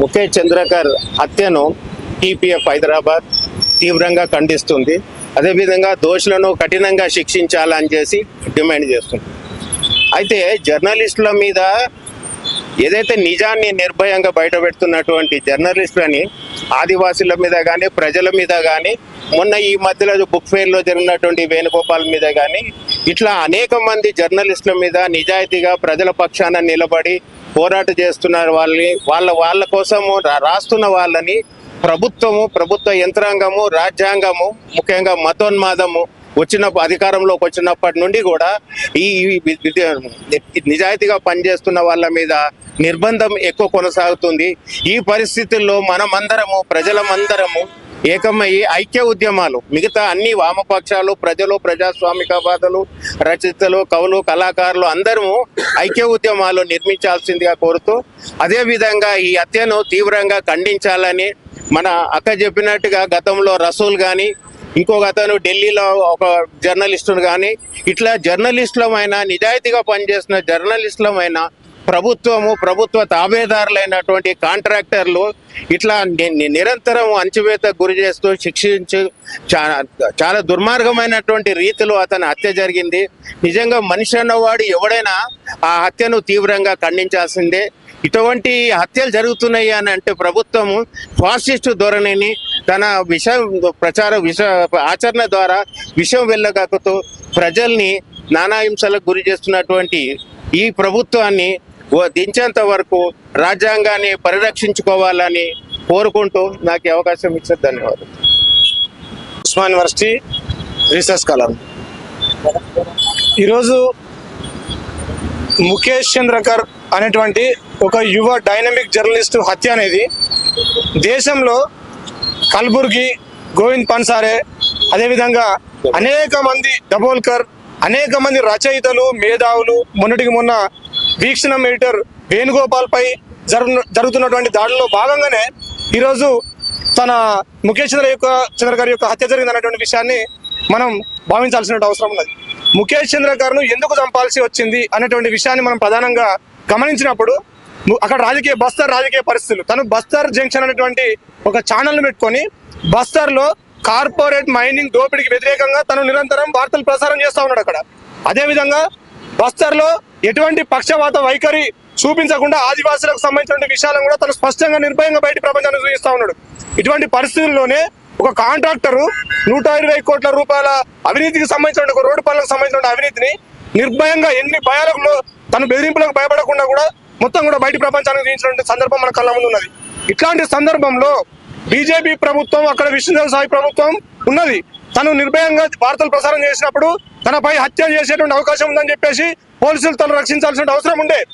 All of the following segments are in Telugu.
ముఖేష్ చంద్రకర్ హత్యను టీపీఎఫ్ హైదరాబాద్ తీవ్రంగా ఖండిస్తుంది. అదేవిధంగా దోషులను కఠినంగా శిక్షించాలని చేసి డిమాండ్ చేస్తుంది. అయితే జర్నలిస్టుల మీద ఏదైతే నిజాన్ని నిర్భయంగా బయటపెడుతున్నటువంటి జర్నలిస్టులని ఆదివాసుల మీద కానీ ప్రజల మీద కానీ మొన్న ఈ మధ్యలో బుక్ ఫెయిర్లో జరిగినటువంటి వేణుగోపాల్ మీద కానీ ఇట్లా అనేక మంది జర్నలిస్టుల మీద నిజాయితీగా ప్రజల పక్షాన నిలబడి పోరాట చేస్తున్నారు వాళ్ళని. వాళ్ళ వాళ్ళ కోసము రాస్తున్న వాళ్ళని ప్రభుత్వము ప్రభుత్వ యంత్రాంగము రాజ్యాంగము ముఖ్యంగా మతోన్మాదము వచ్చిన అధికారంలోకి వచ్చినప్పటి నుండి కూడా ఈ నిజాయితీగా పనిచేస్తున్న వాళ్ళ మీద నిర్బంధం ఎక్కువ కొనసాగుతుంది. ఈ పరిస్థితుల్లో మనమందరము ప్రజలమందరము ఏకమయ్యి ఐక్య ఉద్యమాలు. మిగతా అన్ని వామపక్షాలు ప్రజలు ప్రజాస్వామికవాదులు రచయితలు కవులు కళాకారులు అందరూ ఐక్య ఉద్యమాలు నిర్మించాల్సిందిగా కోరుతూ అదే విధంగా ఈ హత్యను తీవ్రంగా ఖండించాలని మన అక్క చెప్పినట్టుగా గతంలో రసూల్ కానీ ఇంకొక అతను ఢిల్లీలో ఒక జర్నలిస్టును కానీ ఇట్లా జర్నలిస్టులమైనా నిజాయితీగా పనిచేసిన జర్నలిస్టులమైనా ప్రభుత్వము ప్రభుత్వ తాబేదారులైనటువంటి కాంట్రాక్టర్లు ఇట్లా నిరంతరం అంచువేతకు గురి చేస్తూ శిక్షించు చాలా చాలా దుర్మార్గమైనటువంటి రీతిలో అతని హత్య జరిగింది. నిజంగా మనిషి అన్నవాడు ఎవడైనా ఆ హత్యను తీవ్రంగా ఖండించాల్సిందే. ఇటువంటి హత్యలు జరుగుతున్నాయి అని అంటే ప్రభుత్వము ఫాసిస్ట్ ధోరణిని తన విష ప్రచార విష ఆచరణ ద్వారా విషయం వెళ్ళగాకుతూ ప్రజల్ని నానాహింసలకు గురి చేస్తున్నటువంటి ఈ ప్రభుత్వాన్ని దించేంత వరకు రాజ్యాంగాన్ని పరిరక్షించుకోవాలని కోరుకుంటూ నాకు అవకాశం ఇచ్చారు ధన్యవాదాలు. ఉస్మాన్ యూనివర్సిటీ రీసెర్చ్ కలర్ ఈరోజు ముఖేష్ చంద్రకర్ అనేటువంటి ఒక యువ డైనమిక్ జర్నలిస్ట్ హత్య అనేది దేశంలో కల్బుర్గి గోవింద్ పన్సారే అదేవిధంగా అనేక మంది డబోల్కర్ అనేక మంది రచయితలు మేధావులు మొన్నటికి మొన్న వీక్షణ ఎడిటర్ వేణుగోపాల్ పై జరుగుతున్నటువంటి దాడుల్లో భాగంగానే ఈరోజు తన ముఖేష్ చంద్ర యొక్క చంద్ర గారి యొక్క హత్య జరిగింది అనేటువంటి విషయాన్ని మనం భావించాల్సిన అవసరం ఉన్నది. ముఖేష్ చంద్ర గారును ఎందుకు చంపాల్సి వచ్చింది అనేటువంటి విషయాన్ని మనం ప్రధానంగా గమనించినప్పుడు అక్కడ రాజకీయ బస్తర్ రాజకీయ పరిస్థితులు. తను బస్తర్ జంక్షన్ అనేటువంటి ఒక ఛానల్ను పెట్టుకొని బస్తర్లో కార్పొరేట్ మైనింగ్ దోపిడీకి వ్యతిరేకంగా తను నిరంతరం వార్తలు ప్రసారం చేస్తా ఉన్నాడు అక్కడ. అదేవిధంగా బస్తర్లో ఎటువంటి పక్షపాత వైఖరి చూపించకుండా ఆదివాసులకు సంబంధించిన విషయాలను కూడా తను స్పష్టంగా నిర్భయంగా బయట ప్రపంచానికి చూపిస్తా ఉన్నాడు. ఇటువంటి పరిస్థితుల్లోనే ఒక కాంట్రాక్టరు నూట ఇరవై కోట్ల రూపాయల అవినీతికి సంబంధించిన ఒక రోడ్డు పనులకు సంబంధించిన అవినీతిని నిర్భయంగా ఎన్ని భయాలకు తన బెదిరింపులకు భయపడకుండా కూడా మొత్తం కూడా బయట ప్రపంచానికి చూపించినటువంటి సందర్భం మన కళ్ళ ముందు ఉన్నది. ఇట్లాంటి సందర్భంలో బీజేపీ ప్రభుత్వం అక్కడ విష్ణుదేవ సాయి ప్రభుత్వం ఉన్నది. తను నిర్భయంగా వార్తలు ప్రసారం చేసినప్పుడు తనపై హత్య చేసేటువంటి అవకాశం ఉందని చెప్పేసి పోలీసులు తను రక్షించాల్సిన అవసరం ఉండే.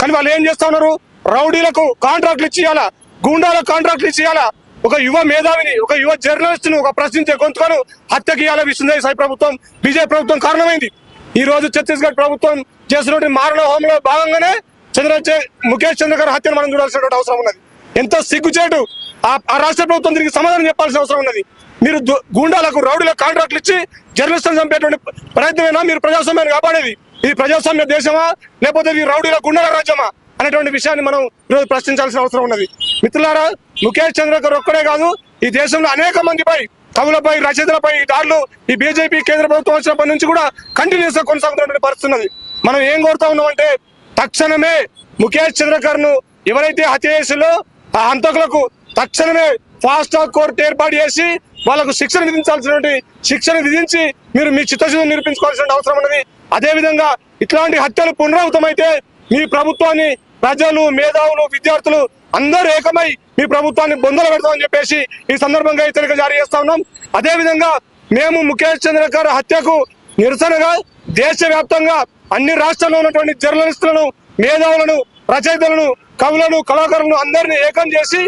కానీ వాళ్ళు ఏం చేస్తా ఉన్నారు? రౌడీలకు కాంట్రాక్ట్లు ఇచ్చేయాలా? గూండాలకు కాంట్రాక్ట్లు ఇచ్చేయాలా? ఒక యువ మేధావిని ఒక యువ జర్నలిస్ట్ను ఒక ప్రశ్నించే గొంతుకను హత్య గీయాలని విష్ణుదేవ సాయి ప్రభుత్వం. బీజేపీ ప్రభుత్వం కారణమైంది. ఈ రోజు ఛత్తీస్గఢ్ ప్రభుత్వం చేసినటువంటి మారణ హోమంలో భాగంగానే చంద్ర ముఖేష్ చంద్రకర్ హత్యను మనం చూడాల్సినటువంటి అవసరం ఉన్నది. ఎంతో సిగ్గుచేటు ఆ రాష్ట్ర ప్రభుత్వం దీనికి సమాధానం చెప్పాల్సిన అవసరం ఉన్నది. మీరు దు- గూండాలకు రౌడీలకు కాంట్రాక్ట్లు ఇచ్చి జర్నలిస్టులను చంపేటువంటి ప్రయత్నమైనా? మీరు ప్రజాస్వామ్యాన్ని కాపాడేది. ఇది ప్రజాస్వామ్య దేశమా? లేకపోతే ఇది రౌడీల గుండెల రాజ్యమా? అనేటువంటి విషయాన్ని మనం ఈరోజు ప్రశ్నించాల్సిన అవసరం ఉన్నది. మిత్రులారా ముఖేష్ చంద్రకర్ ఒక్కడే కాదు ఈ దేశంలో అనేక మందిపై కవులపై రచయితలపై ఈ దాడులు ఈ బీజేపీ కేంద్ర ప్రభుత్వం వచ్చినప్పటి నుంచి కూడా కంటిన్యూస్గా కొనసాగుతున్నటువంటి పరిస్థితున్నది మనం ఏం కోరుతా ఉన్నామంటే తక్షణమే ముఖేష్ చంద్రకర్ను ఎవరైతే హత్య చేసిందో ఆ హంతకులకు తక్షణమే ఫాస్ట్ ట్రాక్ కోర్టు ఏర్పాటు చేసి వాళ్ళకు శిక్షణ విధించాల్సినటువంటి శిక్షణ విధించి మీరు మీ చిత్తశుద్ధి నిరూపించుకోవాల్సిన అవసరం ఉన్నది. అదే విధంగా ఇట్లాంటి హత్యలు పునరావృతమైతే మీ ప్రభుత్వాన్ని ప్రజలు మేధావులు విద్యార్థులు అందరూ ఏకమై మీ ప్రభుత్వాన్ని బొందలు పెడతామని చెప్పేసి ఈ సందర్భంగా హెచ్చరిక జారీ చేస్తా ఉన్నాం. అదేవిధంగా మేము ముఖేష్ చంద్రకర్ హత్యకు నిరసనగా దేశవ్యాప్తంగా అన్ని రాష్ట్రాల్లో ఉన్నటువంటి జర్నలిస్టులను మేధావులను రచయితలను కవులను కళాకారులను అందరినీ ఏకం చేసి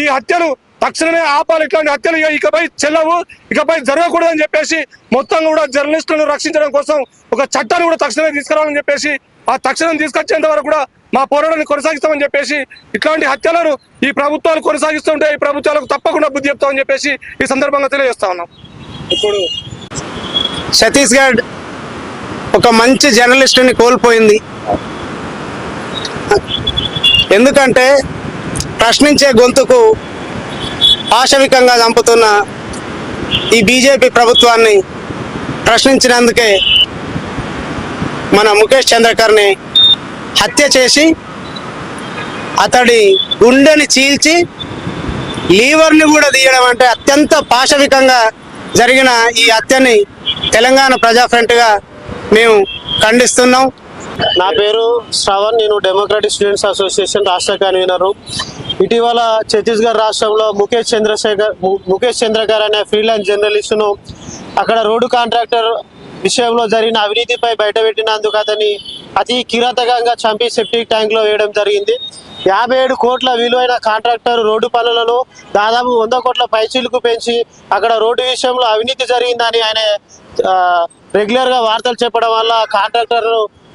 ఈ హత్యను తక్షణమే ఆపాలి. ఇట్లాంటి హత్యలు ఇకపై చెల్లవు. ఇకపై జరగకూడదని చెప్పేసి మొత్తం కూడా జర్నలిస్టులను రక్షించడం కోసం ఒక చట్టాన్ని కూడా తక్షణమే తీసుకురావాలని చెప్పేసి ఆ తక్షణం తీసుకొచ్చేంత వరకు కూడా మా పోరాటాన్ని కొనసాగిస్తామని చెప్పేసి ఇట్లాంటి హత్యలను ఈ ప్రభుత్వాలు కొనసాగిస్తుంటే ఈ ప్రభుత్వాలకు తప్పకుండా బుద్ధి చెప్తామని చెప్పేసి ఈ సందర్భంగా తెలియజేస్తా ఉన్నాం. ఇప్పుడు ఛత్తీస్గఢ్ ఒక మంచి జర్నలిస్టుని కోల్పోయింది. ఎందుకంటే ప్రశ్నించే గొంతుకు పాశవికంగా చంపుతున్న ఈ బీజేపీ ప్రభుత్వాన్ని ప్రశ్నించినందుకే మన ముఖేష్ చంద్రకర్ని హత్య చేసి అతడి గుండెని చీల్చి లీవర్ని కూడా తీయడం అంటే అత్యంత పాశవికంగా జరిగిన ఈ హత్యని తెలంగాణ ప్రజా ఫ్రంట్గా మేము ఖండిస్తున్నాం. నా పేరు శ్రవణ్ నేను డెమోక్రటిక్ స్టూడెంట్స్ అసోసియేషన్ రాష్ట్ర కన్వీనరు. ఇటీవల ఛత్తీస్గఢ్ రాష్ట్రంలో ముఖేష్ చంద్రశేఖర్ ముఖేష్ చంద్రకర్ అనే ఫ్రీలాన్స్ జర్నలిస్టును అక్కడ రోడ్డు కాంట్రాక్టర్ విషయంలో జరిగిన అవినీతిపై బయటపెట్టినందుకు అతని అతి కిరాతకంగా చంపి సెప్టిక్ ట్యాంక్లో వేయడం జరిగింది. యాభై ఏడు కోట్ల విలువైన కాంట్రాక్టర్ రోడ్డు పనులను దాదాపు వంద కోట్ల పైచీలకు పెంచి అక్కడ రోడ్డు విషయంలో అవినీతి జరిగిందని ఆయన రెగ్యులర్గా రెగ్యులర్గా వార్తలు చెప్పడం వల్ల కాంట్రాక్టర్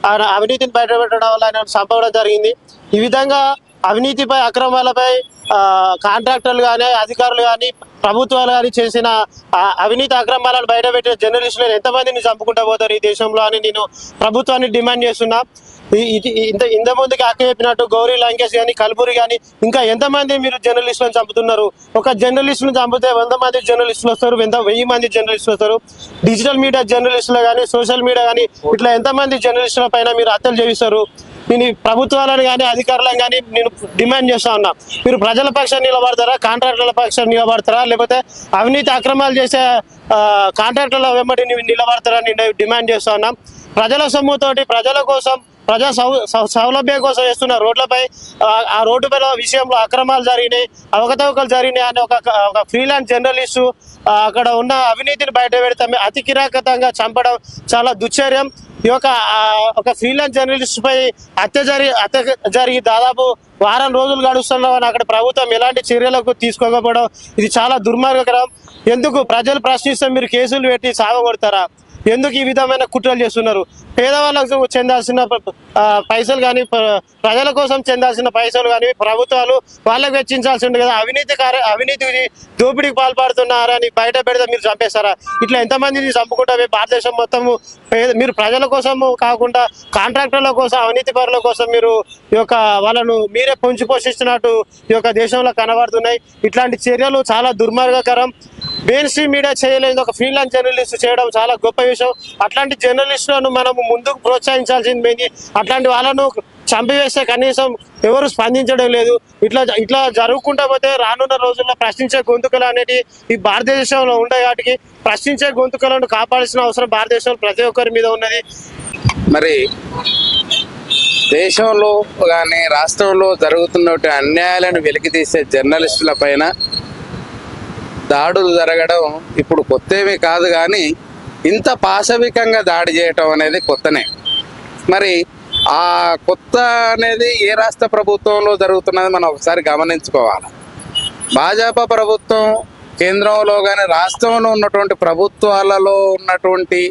ఆయన అవినీతిని బయటపెట్టడం వల్ల ఆయన చంపడం జరిగింది. ఈ విధంగా అవినీతిపై అక్రమాలపై కాంట్రాక్టర్లు కానీ అధికారులు కానీ ప్రభుత్వాలు కానీ చేసిన అవినీతి అక్రమాలను బయటపెట్టిన జర్నలిస్టులను ఎంతమందిని చంపుకుంటా పోతారు ఈ దేశంలో అని నేను ప్రభుత్వాన్ని డిమాండ్ చేస్తున్నా. ఇది- ఇంత ఇంత ముందుకి అక్క చెప్పినట్టు గౌరీ లంకేష్ కానీ కల్పూరి కానీ ఇంకా ఎంతమంది మీరు జర్నలిస్టులను చంపుతున్నారు? ఒక జర్నలిస్టును చంపితే వంద మంది జర్నలిస్టులు వస్తారు ఎంత వెయ్యి మంది జర్నలిస్టులు వస్తారు? డిజిటల్ మీడియా జర్నలిస్టులు కానీ సోషల్ మీడియా కానీ ఇట్లా ఎంతమంది జర్నలిస్టుల పైన మీరు హత్యలు చేయిస్తారు? నేను ప్రభుత్వాలను కానీ అధికారులను కానీ నేను డిమాండ్ చేస్తా ఉన్నా. మీరు ప్రజల పక్షాన్ని నిలబడతారా కాంట్రాక్టర్ల పక్షాన్ని నిలబడతారా లేకపోతే అవినీతి అక్రమాలు చేసే కాంట్రాక్టర్ల వెంబడి నిలబడతారా నేను డిమాండ్ చేస్తా ఉన్నా. ప్రజల సొమ్ముతోటి ప్రజల కోసం ప్రజా సౌ సౌలభ్యం కోసం వేస్తున్న రోడ్లపై ఆ, రోడ్డు పైన విషయంలో అక్రమాలు జరిగినాయి అవకతవకలు జరిగినాయి అని ఒక ఒక ఫ్రీలాండ్ జర్నలిస్టు అక్కడ ఉన్న అవినీతిని బయట పెడతాం అతి కిరాకతంగా చంపడం చాలా దుశ్చర్యం. ఈ యొక్క ఒక ఫ్రీలాన్స్ జర్నలిస్ట్ పై హత్య జరిగి హత్య జరిగి దాదాపు వారం రోజులు గడుస్తున్నామని అక్కడ ప్రభుత్వం ఎలాంటి చర్యలకు తీసుకోకపోవడం ఇది చాలా దుర్మార్గకరం. ఎందుకు? ప్రజలు ప్రశ్నిస్తే మీరు కేసులు పెట్టి సాగగొడతారా? ఎందుకు ఈ విధమైన కుట్రలు చేస్తున్నారు? పేదవాళ్ళకు చెందాల్సిన పైసలు కానీ ప్రజల కోసం చెందాల్సిన పైసలు కానీ ప్రభుత్వాలు వాళ్ళకి వెచ్చించాల్సి ఉంది కదా. అవినీతి కార్య అవినీతి దోపిడీకి పాల్పడుతున్నారని బయట పెడితే మీరు చంపేస్తారా? ఇట్లా ఎంతమందిని చంపుకుంటా భారతదేశం మొత్తము పేద- మీరు ప్రజల కోసము కాకుండా కాంట్రాక్టర్ల కోసం అవినీతి పరుల కోసం మీరు ఈ యొక్క వాళ్ళను మీరే పొంచి పోషిస్తున్నట్టు ఈ యొక్క దేశంలో కనబడుతున్నాయి. ఇట్లాంటి చర్యలు చాలా దుర్మార్గకరం. మెయిన్ స్ట్రీమ్ మీడియా చేయలేదు. ఒక ఫ్రీలాన్స్ జర్నలిస్ట్ చేయడం చాలా గొప్ప విషయం. అట్లాంటి జర్నలిస్టులను మనము ముందుకు ప్రోత్సహించాల్సింది అట్లాంటి వాళ్ళను చంపివేస్తే కనీసం ఎవరు స్పందించడం లేదు. ఇట్లా ఇట్లా జరుగుకుంటా పోతే రానున్న రోజుల్లో ప్రశ్నించే గొంతుకలు అనేవి ఈ భారతదేశంలో ఉండే వాటికి ప్రశ్నించే గొంతుకలను కాపాడాల్సిన అవసరం భారతదేశంలో ప్రతి ఒక్కరి మీద ఉన్నది. మరి దేశంలో కానీ రాష్ట్రంలో జరుగుతున్న అన్యాయాలను వెలికితీసే జర్నలిస్టుల పైన దాడులు జరగడం ఇప్పుడు కొత్తేమీ కాదు కానీ ఇంత పాశవికంగా దాడి చేయటం అనేది కొత్తనే. మరి ఆ కొత్త అనేది ఏ రాష్ట్ర ప్రభుత్వంలో జరుగుతున్నది మనం ఒకసారి గమనించుకోవాలి. భాజపా ప్రభుత్వం కేంద్రంలో కానీ రాష్ట్రంలో ఉన్నటువంటి ప్రభుత్వాలలో ఉన్నటువంటి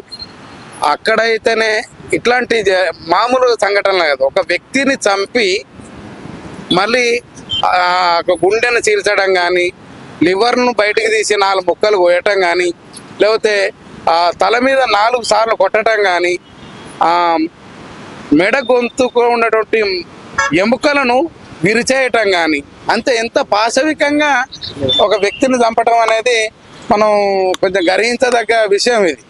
అక్కడైతేనే ఇట్లాంటి మామూలు సంఘటనలు కాదు. ఒక వ్యక్తిని చంపి మళ్ళీ ఒక గుండెను చీల్చడం కానీ లివర్ను బయటకు తీసి నాలుగు ముక్కలు కోయటం కానీ లేకపోతే తల మీద నాలుగు సార్లు కొట్టడం కానీ మెడ గొంతుకు ఉన్నటువంటి ఎముకలను విరిచేయటం కానీ అంతే. ఎంత పాశవికంగా ఒక వ్యక్తిని చంపటం అనేది మనం కొంచెం గర్హించదగ్గ విషయం ఇది.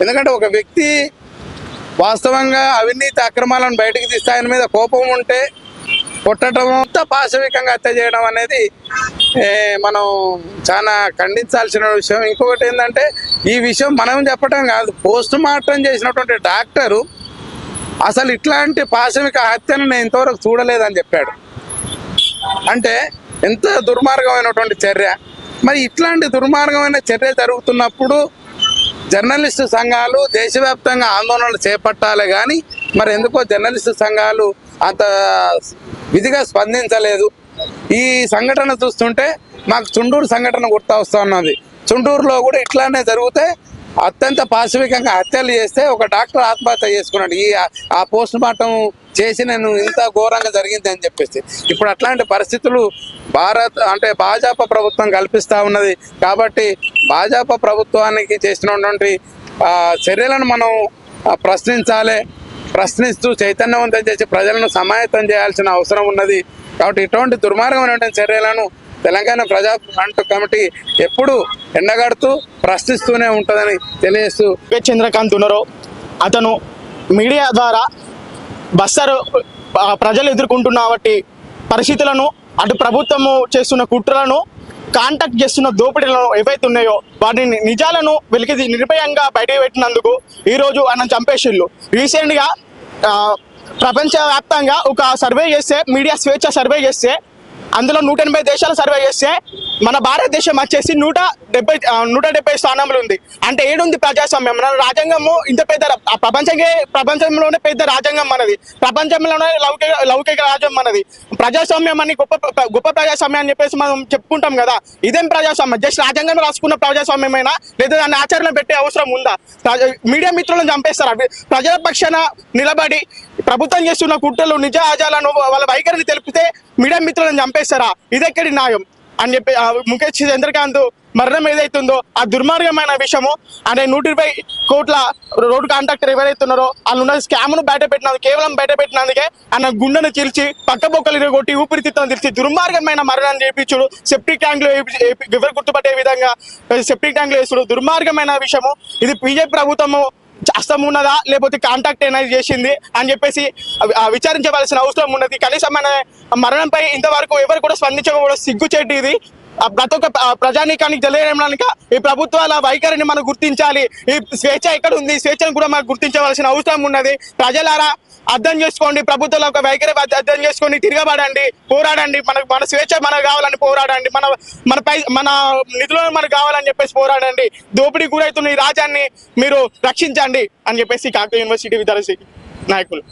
ఎందుకంటే ఒక వ్యక్తి వాస్తవంగా అవినీతి అక్రమాలను బయటకు తీస్తే ఆయన మీద కోపం ఉంటే కొట్టడం అంతా పాశవికంగా హత్య చేయడం అనేది మనం చాలా ఖండించాల్సిన విషయం. ఇంకొకటి ఏంటంటే ఈ విషయం మనం చెప్పడం కాదు. పోస్ట్ మార్టం చేసినటువంటి డాక్టరు అసలు ఇట్లాంటి పాశవిక హత్యను నేను ఇంతవరకు చూడలేదని చెప్పాడు. అంటే ఎంత దుర్మార్గమైనటువంటి చర్య. మరి ఇట్లాంటి దుర్మార్గమైన చర్య జరుగుతున్నప్పుడు జర్నలిస్టు సంఘాలు దేశవ్యాప్తంగా ఆందోళనలు చేపట్టాలి కానీ మరి ఎందుకో జర్నలిస్టు సంఘాలు అంత విధిగా స్పందించలేదు. ఈ సంఘటన చూస్తుంటే మాకు చుండూరు సంఘటన గుర్తు వస్తూ ఉన్నది. చుండూరులో కూడా ఇట్లానే జరిగితే అత్యంత పాశవికంగా హత్యలు చేస్తే ఒక డాక్టర్ ఆత్మహత్య చేసుకున్నాడు. ఈ ఆ పోస్ట్ మార్టం చేసి నేను ఇంత ఘోరంగా జరిగింది అని చెప్పేసి. ఇప్పుడు అట్లాంటి పరిస్థితులు భారత్ అంటే భాజపా ప్రభుత్వం కల్పిస్తూ ఉన్నది. కాబట్టి భాజపా ప్రభుత్వానికి చేసినటువంటి చర్యలను మనం ప్రశ్నించాలి. ప్రశ్నిస్తూ చైతన్యవంతం చేసి ప్రజలను సమాయత్తం చేయాల్సిన అవసరం ఉన్నది. కాబట్టి ఇటువంటి దుర్మార్గమైనటువంటి చర్యలను తెలంగాణ ప్రజా ఫ్రంట్ కమిటీ ఎప్పుడు ఎండగడుతూ ప్రశ్నిస్తూనే ఉంటుందని తెలియజేస్తూ చంద్రకాంత్ ఉన్నారో. అతను మీడియా ద్వారా బస్తరు ప్రజలు ఎదుర్కొంటున్న పరిస్థితులను అటు ప్రభుత్వము చేస్తున్న కుట్రలను కాంటాక్ట్ చేస్తున్న దోపిడీలను ఏవైతే ఉన్నాయో వాటిని నిజాలను వెలికి నిర్భయంగా బయటకు పెట్టినందుకు ఈరోజు ఆయన చంపేసిళ్ళు రీసెంట్గా ప్రపంచవ్యాప్తంగా ఒక సర్వే చేస్తే మీడియా స్వేచ్ఛ సర్వే చేస్తే అందులో నూట ఎనభై సర్వే చేస్తే మన భారతదేశం వచ్చేసి నూట డెబ్బై నూట డెబ్బై స్థానంలో ఉంది. అంటే ఏడుంది ప్రజాస్వామ్యం. మన రాజ్యాంగము ఇంత పెద్ద ప్రపంచంగా ప్రపంచంలోనే పెద్ద రాజ్యాంగం మనది. ప్రపంచంలోనే లౌకిక లౌకిక రాజ్యం మనది. ప్రజాస్వామ్యం అని గొప్ప గొప్ప ప్రజాస్వామ్యం అని చెప్పేసి మనం చెప్పుకుంటాం కదా. ఇదేం ప్రజాస్వామ్యం? జస్ట్ రాజ్యాంగం రాసుకున్న ప్రజాస్వామ్యమైనా? లేదా దాన్ని ఆచరణ పెట్టే అవసరం ఉందా? మీడియా మిత్రులను చంపేస్తారు? ప్రజల పక్షాన నిలబడి ప్రభుత్వం చేస్తున్న కుట్రలు నిజ ఆజాలను వాళ్ళ వైఖరిని తెలిపితే మీడియా మిత్రులను చంపేస్తారా? ఇదెక్కడి న్యాయం? అని చెప్పి ముఖేష్ చంద్రకాంత్ మరణం ఏదైతుందో ఆ దుర్మార్గమైన విషయము అనే నూట ఇరవై కోట్ల రోడ్డు కాంట్రాక్టర్ ఎవరైతే ఉన్నారో వాళ్ళు ఉన్న స్కామ్ను బయట పెట్టినందుకు కేవలం బయట పెట్టినందుకే ఆయన గుండెను చీల్చి పక్క బొక్కలు ఇరగొట్టి ఊపిరితిత్తులను తీర్చి దుర్మార్గమైన మరణాన్ని చేపించుడు సెప్టిక్ ట్యాంక్లో ఎవరు గుర్తుపట్టే విధంగా సెప్టిక్ ట్యాంక్లో వేసుడు దుర్మార్గమైన విషయము. ఇది బీజేపీ ప్రభుత్వము అస్తం ఉన్నదా? లేకపోతే కాంటాక్ట్ అనేది చేసింది? అని చెప్పేసి విచారించవలసిన అవసరం ఉన్నది. కనీసం మన మరణంపై ఇంతవరకు ఎవరు కూడా స్పందించకపోవడం సిగ్గుచేటి ఇది. ప్రతి ఒక్క ప్రజానీకానికి తెలియడానికి ఈ ప్రభుత్వాల వైఖరిని మనం గుర్తించాలి. ఈ స్వేచ్ఛ ఎక్కడ ఉంది స్వేచ్ఛను కూడా మనకు గుర్తించవలసిన అవసరం ఉన్నది. ప్రజలారా అర్థం చేసుకోండి. ప్రభుత్వాల యొక్క వైఖరి అర్థం చేసుకొని తిరగబడండి. పోరాడండి. మనకు మన స్వేచ్ఛ మనకు కావాలని పోరాడండి. మన మన పై మన నిధులను మనకు కావాలని చెప్పేసి పోరాడండి. దోపిడీ గురవుతున్న ఈ రాజ్యాన్ని మీరు రక్షించండి అని చెప్పేసి కాకతీయ యూనివర్సిటీ విద్యార్థి నాయకులు